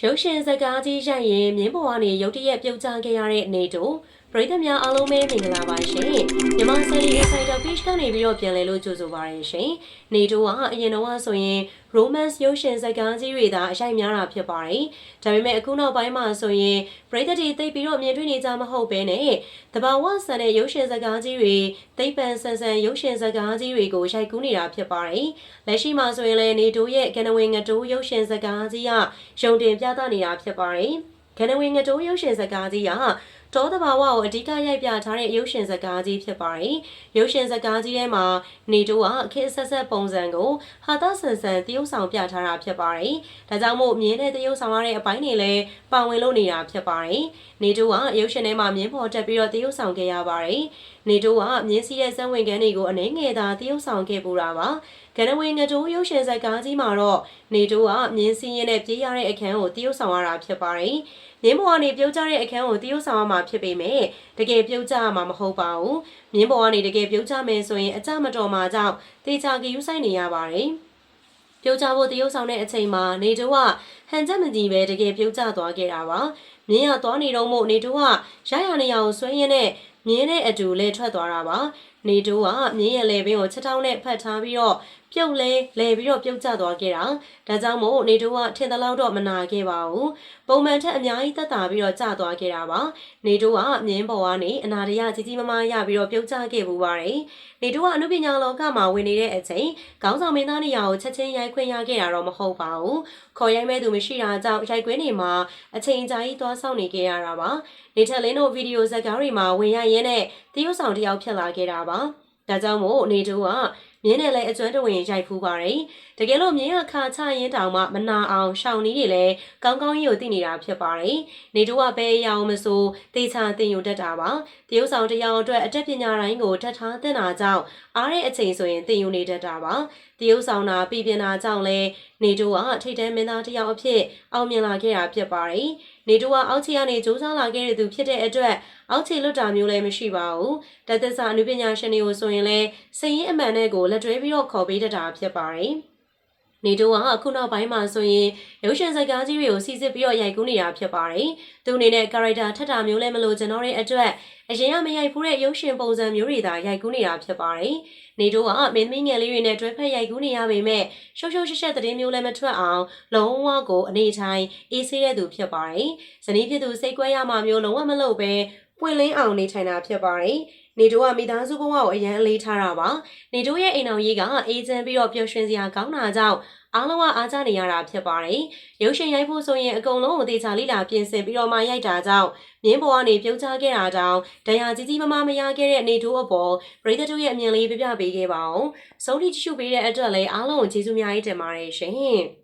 ရုပ်ရှင်ဇာတ်ကားကြီးရိုက်ရင်မြင်းပေါ်ကနေရုတ်တရက်ပြုတ်ကျခဲ့ရတဲ့နေတို့ ပရိသတ်များအားလုံးပဲမင်္ဂလာပါရှင်မြန်မာဆယ်လီ Insider Page ကနေပြီးတော့ပြန်လည်လို့ကြိုဆိုပါရရှင်နေတို့ကအရင်တော့ဆိုရင် romance ရုပ်ရှင်ဇာတ်ကားကြီးတွေသာအရိုက်များတာဖြစ်ပါတယ်ဒါပေမဲ့အခုနောက်ပိုင်းမှာဆိုရင်ပရိသတ်တွေသိပြီးတော့မြင်တွေ့နေကြမဟုတ်ဘဲနဲ့တဘာဝဆန်တဲ့ရုပ်ရှင်ဇာတ်ကားကြီးတွေသိပ္ပံဆန်ဆန်ရုပ်ရှင်ဇာတ်ကားကြီးတွေကိုရိုက်ကူးနေတာဖြစ်ပါတယ်လက်ရှိမှာဆိုရင်လည်းနေတို့ရဲ့ကနဝေငတိုးရုပ်ရှင်ဇာတ်ကားကြီးကရုံတင်ပြသနေတာဖြစ်ပါတယ်ကနဝေငတိုးရုပ်ရှင်ဇာတ်ကားကြီးက တောတဘာဝကိုအဓိကရိုက်ပြထားတဲ့ရုပ်ရှင်ဇာတ်ကားကြီးဖြစ်ပါတယ်။ရုပ်ရှင်ဇာတ်ကားကြီးထဲမှာနေတိုးကအခက်ဆက်ဆက်ပုံစံကိုဟာသဆန်ဆန်တရုပ်ဆောင်ပြထားတာဖြစ်ပါတယ်။ဒါကြောင့်မို့မြင်းတဲ့တရုပ်ဆောင်ရတဲ့အပိုင်းတွေလည်းပါဝင်လို့နေတာဖြစ်ပါတယ်။နေတိုးကရုပ်ရှင်ထဲမှာမြင်းပေါ်တက်ပြီးတော့တရုပ်ဆောင်ခဲ့ရပါတယ်။နေတိုးကမြင်းစီးတဲ့ဇက်ဝင်ကန်းတွေကိုအနှဲငယ်သာတရုပ်ဆောင်ခဲ့ပူတာပါ။ကနဝေငတိုးရုပ်ရှင်ဇာတ်ကားကြီးမှာတော့နေတိုးကမြင်းစီးရင်နဲ့ပြေးရတဲ့အခန်းကိုတရုပ်ဆောင်ရတာဖြစ်ပါတယ်။မြင်းပေါ်ကနေပြုတ်ကျတဲ့အခန်းကိုတရုပ်ဆောင်ရမှာဖြစ်ပေမဲ့တကယ်ပြုတ်ကျရမှာမဟုတ်ပါဘူးမြင်းပေါ်ကနေတကယ်ပြုတ်ကျမယ်ဆိုရင်အကြမတော်မှာကြောင့်တေချာကယူဆိုင်နေရပါတယ်ပြုတ်ကျဖို့တရုပ်ဆောင်တဲ့အချိန်မှာနေတူကဟန်ချက်မကြီးပဲတကယ်ပြုတ်ကျသွားခဲ့တာပါမြင်းကသွားနေတော့မို့နေတူကရရနေရအောင်ဆွဲရင်းနဲ့မြင်းနဲ့အတူလဲထွက်သွားတာပါ နေတူကမြင်းရဲ့လေပင်ကိုချက်တောင်းနဲ့ဖတ်ထားပြီးတော့ပြုတ်လဲလဲပြီးတော့ပြုတ်ကျသွားခဲ့တာဒါကြောင့်မို့နေတူကထင်သလောက်တော့မနာခဲ့ပါဘူးပုံမှန်ထက်အများကြီးသက်သာပြီးတော့ကျသွားခဲ့တာပါနေတူကမြင်းပေါ်ကနေအနာတရကြီးကြီးမားမားရပြီးတော့ပြုတ်ကျခဲ့ပူပါတယ်နေတူကအမှုပညာလောကမှာဝင်နေတဲ့အချိန်ခေါင်းဆောင်မင်းသားနေရာကိုချက်ချင်းရိုက်ခွင့်ရခဲ့တာတော့မဟုတ်ပါဘူးခေါ်ရိုက်မဲ့သူမရှိတာကြောင့်ရိုက်ခွင်းနေမှာအချိန်ကြာကြီးသွားဆောင်နေခဲ့ရတာပါနေထက်လင်းတို့ဗီဒီယိုဇာတ်ကားတွေမှာဝင်ရရင်းနဲ့ တရုတ်ဆောင်တယောက်ဖြစ်လာခဲ့တာပါဒါကြောင့်မို့နေတူကမြင်းနဲ့လည်းအကျွမ်းတဝင်ရိုက်ဖူးပါတယ်။တကယ်လို့မြင်းကခါချရင်တောင်မှမနာအောင်ရှောင်းနီးတွေလည်းကောင်းကောင်းကြီးကိုသိနေတာဖြစ်ပါတယ်။နေတူကပဲရအောင်မဆိုတေချာတင်ယူတတ်တာပါ။တရုတ်ဆောင်တယောက်အတွက်အတက်ပညာတိုင်းကိုတတ်ထားတဲ့နာကြောင့်အားတဲ့အချိန်ဆိုရင်တင်ယူနေတတ်တာပါ။တရုတ်ဆောင်တာပြည်ပြနာကြောင့်လဲနေတူကထိတ်တဲမင်းသားတယောက်အဖြစ်အောင်မြင်လာခဲ့တာဖြစ်ပါတယ်။နေတူကအောက်ခြေကနေစူးစမ်းလာခဲ့တဲ့သူဖြစ်တဲ့အတွက် အောက်ခြေလွတ်တာမျိုးလည်းမရှိပါဘူး။တသက်စာအနုပညာရှင်တွေကိုဆိုရင်လည်းစည်ရင်အမှန်နဲ့ကိုလက်တွဲပြီးတော့ခေါ်ပေးတတ်တာဖြစ်ပါတယ်။နေတိုးကအခုနောက်ပိုင်းမှာဆိုရင်ရုပ်ရှင်ဇာတ်ကားကြီးတွေကိုစီစစ်ပြီးတော့ရိုက်ကူးနေတာဖြစ်ပါတယ်။သူအနေနဲ့ character ထက်တာမျိုးလည်းမလို့ကျွန်တော်ရဲ့အတွက်အရင်ကမရိုက်ဘူးတဲ့ရုပ်ရှင်ပုံစံမျိုးတွေသာရိုက်ကူးနေတာဖြစ်ပါတယ်။နေတိုးကမင်းသမီးငယ်လေးတွေနဲ့တွဲဖက်ရိုက်ကူးနေရပေမဲ့ရှုပ်ရှုပ်ရှက်ရှက်သတင်းမျိုးလည်းမထွက်အောင်လုံးဝကိုအနေထိုင်အေးဆေးတဲ့သူဖြစ်ပါတယ်။ဇနီးဖြစ်သူစိတ်ကွဲရမှမျိုးလုံးဝမလုပ်ပဲ ပွင့်လင်းအောင်နေထိုင်တာဖြစ်ပါတယ်။နေတိုးကမိသားစုဘဝကိုအရန်အလေးထားတာပါ။နေတိုးရဲ့အိမ်အောင်ရေးကအေးချမ်းပြီးတော့ပျော်ရွှင်စရာကောင်းတာကြောင့်အားလုံးကအားကြနေရတာဖြစ်ပါတယ်။ရုပ်ရှင်ရိုက်ဖို့ဆိုရင်အကုန်လုံးကိုတေချာလိလာပြင်ဆင်ပြီးတော့မှရိုက်တာကြောင့်မြင်းပေါ်ကနေပြုံးချခဲ့တာတောင်တရားကြီးကြီးမမမရခဲ့တဲ့နေတိုးအပေါ်ပရိသတ်တို့ရဲ့အမြင်လေးပြပြပေးခဲ့ပါအောင်။ဆုံးထိကြည့်ရှုပေးတဲ့အတွက်လည်းအားလုံးကိုကျေးဇူးများကြီးတင်ပါတယ်ရှင်။